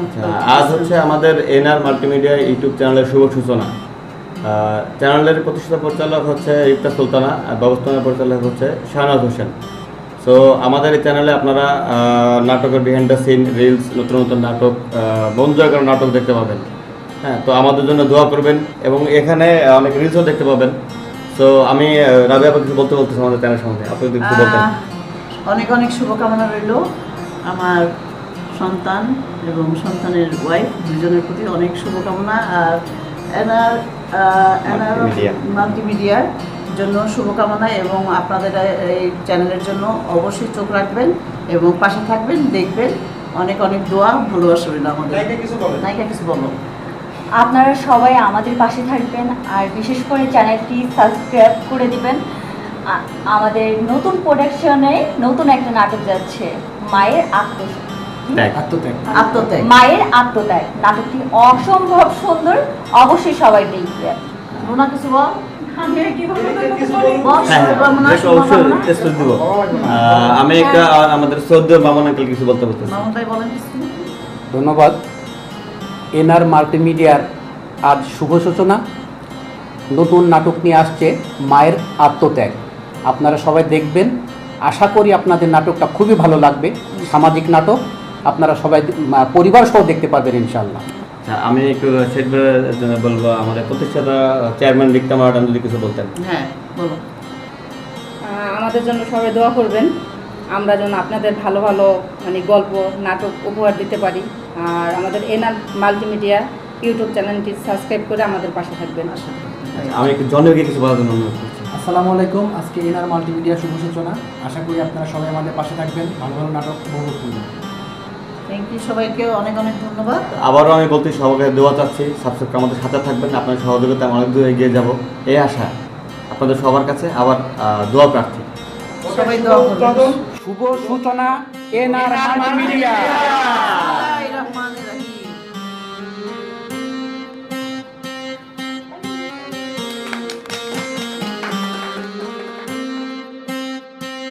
আচ্ছা, আজ হচ্ছে আমাদের এনআর মাল্টিমিডিয়া ইউটিউব চ্যানেলের শুভ সূচনা। চ্যানেলের প্রতিষ্ঠাতা পরিচালক হচ্ছে ইফতা সুলতানা আর ব্যবস্থাপনা পরিচালক হচ্ছে শাহনাজ হোসেন। সো আমাদের এই চ্যানেলে আপনারা নাটকের বিহাইন্ড দ্য সিন রিলস নতুন নতুন নাটক মন নাটক দেখতে পাবেন। হ্যাঁ তো আমাদের জন্য দোয়া করবেন এবং এখানে অনেক রিলসও দেখতে পাবেন। তো আমি রাবিয়া কিছু বলতে বলতেছি আমাদের চ্যানেল সম্বন্ধে। আপনি যদি কিছু বলতেন। অনেক অনেক শুভকামনা রইল। আমার সন্তান এবং সন্তানের ওয়াইফ দুজনের প্রতি অনেক শুভকামনা। আর এনার এনার. মাল্টিমিডিয়ার জন্য শুভকামনা এবং আপনাদের এই চ্যানেলের জন্য অবশ্যই চোখ রাখবেন এবং পাশে থাকবেন দেখবেন। অনেক অনেক দোয়া ভালোবাসা রইল আমাদের। নায়িকা কিছু বলো। আপনারা সবাই আমাদের পাশে থাকবেন আর বিশেষ করে চ্যানেলটি সাবস্ক্রাইব করে দিবেন। আমাদের নতুন প্রোডাকশনে নতুন একটা নাটক যাচ্ছে মায়ের ত্যাগ। আত্মত্যাগ। মায়ের আত্মত্যাগ। নাটকটি অসম্ভব সুন্দর। অবশ্যই সবাই দেখবেন রুনা কিছু বল? হ্যাঁ, আমি একটা আমাদের আঙ্কেল কিছু বলতে ধন্যবাদ। এনআর মাল্টিমিডিয়ার আজ শুভ সূচনা। নতুন নাটক নিয়ে আসছে মায়ের আত্মত্যাগ। আপনারা সবাই দেখবেন। আশা করি আপনাদের নাটকটা খুবই ভালো লাগবে। সামাজিক নাটক আপনারা সবাই পরিবার সহ দেখতে পারবেন ইনশাল্লাহ আচ্ছা, আমি একটু জন্য বলব আমাদের প্রতিষ্ঠাতা চেয়ারম্যান রিক্তা যদি কিছু বলতেন। হ্যাঁ বলো আমাদের জন্য সবাই দোয়া করবেন। আমরা যেন আপনাদের ভালো ভালো মানে গল্প নাটক উপহার দিতে পারি। আর আমাদের এনআর মাল্টিমিডিয়া ইউটিউব চ্যানেলটি সাবস্ক্রাইব করে আমাদের পাশে থাকবেন। আমি একটু জনকে কিছু বলার জন্য অনুরোধ করছি। আসসালামু আলাইকুম আজকে এনআর মাল্টিমিডিয়া শুভ সূচনা। আশা করি আপনারা সবাই আমাদের পাশে থাকবেন। ভালো ভালো নাটক উপভোগ করবেন সবাইকে অনেক অনেক ধন্যবাদ। আবারও আমি বলতে সবাইকে দোয়া চাচ্ছি সাবস্ক্রাইব আমাদের সাথে থাকবেন আপনার সহযোগিতা আমরা অনেক দূর এগিয়ে যাব। এই আশা আপনাদের সবার কাছে আবার দোয়া প্রার্থী। সবাই দোয়া শুভ সূচনা এনআর মাল্টিমিডিয়া